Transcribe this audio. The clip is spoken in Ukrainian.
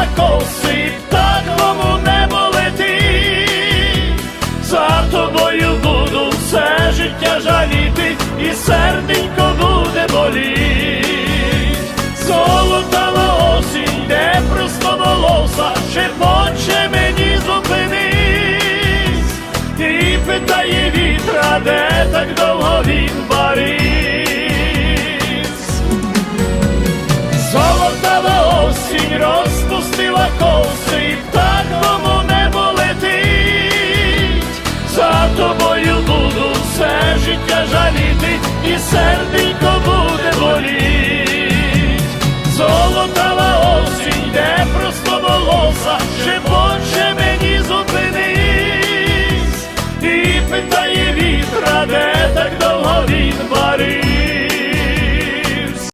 на коси, птахому не лети, за тобою буду все життя жаліти, і серденько буде боліть. Золотава осінь, де просто волоса, шепоче мені зупинись, і питає вітра, де так довго він варить. Zolotava